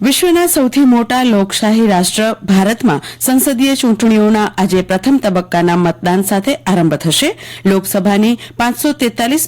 વિશ્વના સૌથી મોટા લોકશાહી રાષ્ટ્ર ભારતમાં સંસદીય ચૂંટણીઓના આજે પ્રથમ તબક્કાના મતદાન સાથે આરંભ થશે. લોકસભાની પાંચસો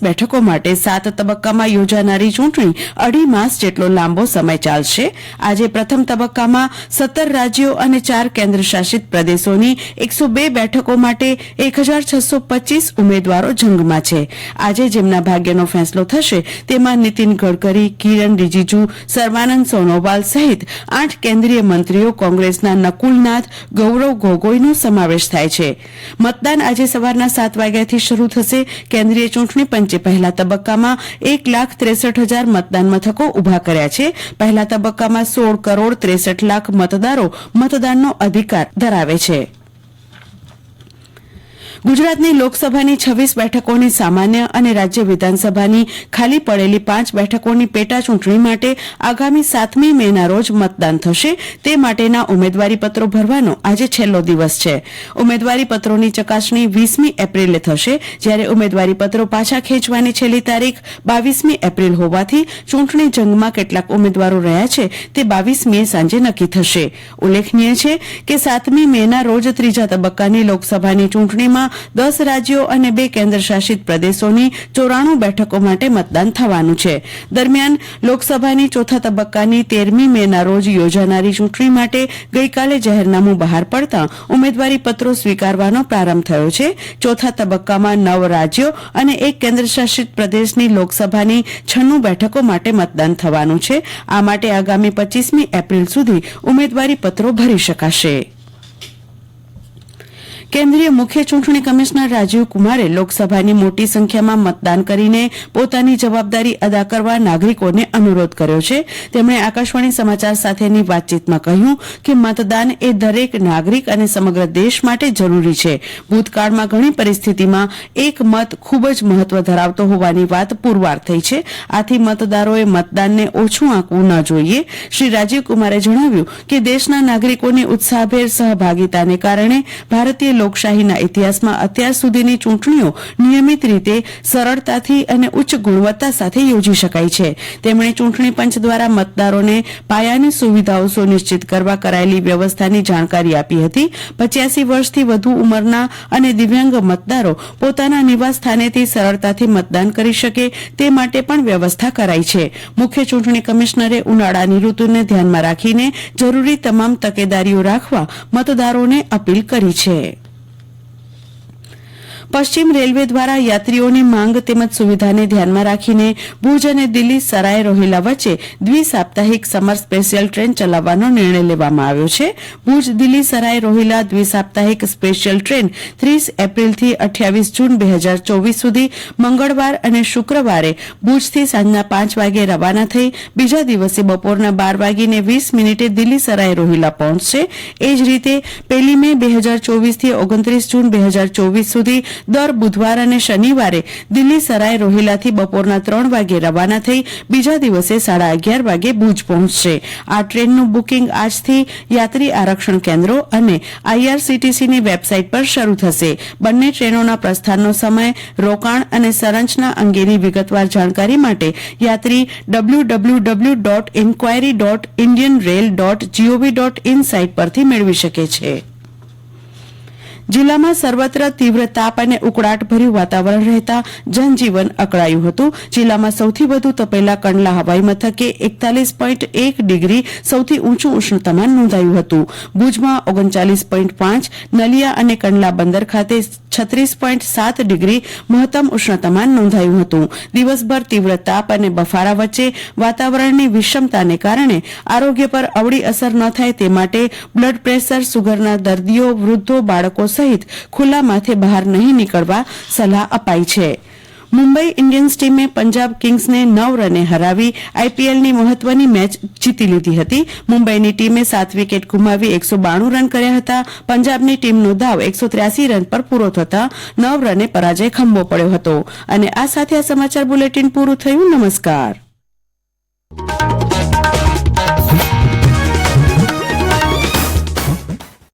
બેઠકો માટે સાત તબક્કામાં યોજાનારી ચૂંટણી અઢી માસ જેટલો લાંબો સમય ચાલશે. આજે પ્રથમ તબક્કામાં સત્તર રાજ્યો અને ચાર કેન્દ્રશાસિત પ્રદેશોની એકસો બે બેઠકો માટે એક હજાર છસો પચીસ ઉમેદવારો જંગમાં છે. આજે જેમના ભાગ્યનો ફેંસલો થશે તેમાં નીતિન ગડકરી, કિરણ રિજીજુ, સર્વાનંદ સોનોવાલ સહિત આઠ કેન્દ્રીય મંત્રીઓ કોંગ્રેસના નકુલનાથ, ગૌરવ ગોગોઈનો સમાવેશ થાય છે. મતદાન આજે સવારના સાત વાગ્યાથી શરૂ થશે. કેન્દ્રીય ચૂંટણી પંચે પહેલા તબક્કામાં એક લાખ ત્રેસઠ હજાર મતદાન મથકો ઊભા કર્યા છે. પહેલા તબક્કામાં સોળ કરોડ ત્રેસઠ લાખ મતદારો મતદાનનો અધિકાર ધરાવે છે. ગુજરાતની લોકસભાની છવ્વીસ બેઠકોની સામાન્ય અને રાજ્ય વિધાનસભાની ખાલી પડેલી પાંચ બેઠકોની પેટા ચૂંટણી માટે આગામી સાતમી મેના રોજ મતદાન થશે. તે માટેના ઉમેદવારીપત્રો ભરવાનો આજે છેલ્લો દિવસ છે. ઉમેદવારીપત્રોની ચકાસણી વીસમી એપ્રિલે થશે, જ્યારે ઉમેદવારીપત્રો પાછા ખેંચવાની છેલ્લી તારીખ બાવીસમી એપ્રિલ હોવાથી ચૂંટણી જંગમાં કેટલાક ઉમેદવારો રહ્યા છે, તે બાવીસમીએ સાંજે નક્કી થશે. ઉલ્લેખનીય છે કે સાતમી મેના રોજ ત્રીજા તબક્કાની લોકસભાની ચૂંટણીમાં દસ રાજ્યો અને બે કેન્દ્રશાસિત પ્રદેશોની ચોરાણું બેઠકો માટે મતદાન થવાનું છે. દરમિયાન લોકસભાની ચોથા તબક્કાની તેરમી મેના રોજ યોજાનારી ચૂંટણી માટે ગઈકાલે જાહેરનામું બહાર પડતા ઉમેદવારી પત્રો સ્વીકારવાનો પ્રારંભ થયો છે. ચોથા તબક્કામાં નવ રાજ્યો અને એક કેન્દ્રશાસિત પ્રદેશની લોકસભાની છન્નું બેઠકો માટે મતદાન થવાનું છે. આ માટે આગામી પચીસમી એપ્રિલ સુધી ઉમેદવારી પત્રો ભરી શકાશે. કેન્દ્રીય મુખ્ય ચૂંટણી કમિશનર રાજીવ કુમારે લોકસભાની મોટી સંખ્યામાં મતદાન કરીને પોતાની જવાબદારી અદા કરવા નાગરિકોને અનુરોધ કર્યો છે. તેમણે આકાશવાણી સમાચાર સાથેની વાતચીતમાં કહ્યું કે મતદાન એ દરેક નાગરિક અને સમગ્ર દેશ માટે જરૂરી છે. ભૂતકાળમાં ઘણી પરિસ્થિતિમાં એક મત ખૂબ જ મહત્વ ધરાવતો હોવાની વાત પુરવાર થઈ છે. આથી મતદારોએ મતદાનને ઓછું આંકવું ન જોઈએ. શ્રી રાજીવ કુમારે જણાવ્યું કે દેશના નાગરિકોની ઉત્સાહભેર સહભાગિતાને કારણે ભારતીય લોકશાહીના ઇતિહાસમાં અત્યાર સુધીની ચૂંટણીઓ નિયમિત રીતે સરળતાથી અને ઉચ્ચ ગુણવત્તા સાથે યોજી શકાય છે. તેમણે ચૂંટણી પંચ દ્વારા મતદારોને પાયાની સુવિધાઓ સુનિશ્ચિત કરવા કરાયેલી વ્યવસ્થાની જાણકારી આપી હતી. પચ્યાસી વર્ષથી વધુ ઉંમરના અને દિવ્યાંગ મતદારો પોતાના નિવાસ સ્થાનેથી સરળતાથી મતદાન કરી શકે તે માટે પણ વ્યવસ્થા કરાઈ છે. મુખ્ય ચૂંટણી કમિશનરે ઉનાળાની ઋતુને ધ્યાનમાં રાખીને જરૂરી તમામ તકેદારીઓ રાખવા મતદારોને અપીલ કરી છે. પશ્ચિમ રેલવે દ્વારા યાત્રીઓની માંગ તેમજ સુવિધાને ધ્યાનમાં રાખીને ભુજ અને દિલ્હી સરાય રોહિલા વચ્ચે દ્વિ સાપ્તાહિક સમર સ્પેશિયલ ટ્રેન ચલાવવાનો નિર્ણય લેવામાં આવ્યો છે. ભુજ, દિલ્હી સરાય રોહિલા દ્વિ સાપ્તાહિક સ્પેશિયલ ટ્રેન ત્રીસ એપ્રિલથી અઠ્યાવીસ જૂન બે હજાર ચોવીસ સુધી મંગળવાર અને શુક્રવારે ભુજથી સાંજના પાંચ વાગે રવાના થઈ બીજા દિવસે બપોરના બાર વાગીને વીસ મિનિટે દિલ્હી સરાય રોહિલા પહોંચશે. એ જ રીતે પહેલી મે બે હજાર ચોવીસથી ઓગણત્રીસ જૂન બે હજાર ચોવીસ સુધી દર બુધવાર અને શનિવારે દિલ્હી સરાય રોહિલાથી બપોરના ત્રણ વાગે રવાના થઈ બીજા દિવસે સાડા અગિયાર વાગે ભુજ પહોંચશે. આ ટ્રેનનું બુકિંગ આજથી યાત્રી આરક્ષણ કેન્દ્રો અને આઈઆરસીટીસીની વેબસાઇટ પર શરૂ થશે. બંને ટ્રેનોના પ્રસ્થાનનો સમય, રોકાણ અને સંરચના અંગેની વિગતવાર જાણકારી માટે યાત્રી W W W dot enquiry dot Indian rail dot G O V dot in site પરથી મેળવી શકે છે. જિલ્લામાં સર્વત્ર તીવ્ર તાપ અને ઉકળાટભર્યું વાતાવરણ રહેતા જનજીવન અકળાયું હતું. જિલ્લામાં સૌથી વધુ તપેલા કંડલા હવાઈ મથકે એકતાલીસ ડિગ્રી, સૌથી ઊંચું ઉષ્ણતામાન નોંધાયું હતું. ભુજમાં ઓગણચાલીસ પાંચ, નલિયા અને કંડલા બંદર ખાતે છત્રીસ સાત ડિગ્રી મહત્તમ ઉષ્ણતામાન નોંધાયું હતું. દિવસભર તીવ્ર તાપ અને બફારા વચ્ચે વાતાવરણની વિષમતાને કારણે આરોગ્ય પર અવળી અસર ન થાય તે માટે બ્લડ પ્રેશર, સુગરના દર્દીઓ, વૃદ્ધો, બાળકો સહિત ખુલ્લા માથે બહાર નહીં નીકળવા સલાહ અપાઈ છે. મુંબઈ ઇન્ડિયન્સ ટીમે પંજાબ કિંગ્સને નવ રને હરાવી આઈપીએલની મહત્વની મેચ જીતી લીધી હતી. મુંબઈની ટીમે સાત વિકેટ ગુમાવી એકસો બાણું રન કર્યા હતા. પંજાબની ટીમનો દાવ એકસો ત્ર્યાસી રન પર પૂરો થતા નવ રને પરાજય ખંભો પડ્યો હતો. અને આ સાથે આ સમાચાર બુલેટિન પૂરું થયું. નમસ્કાર.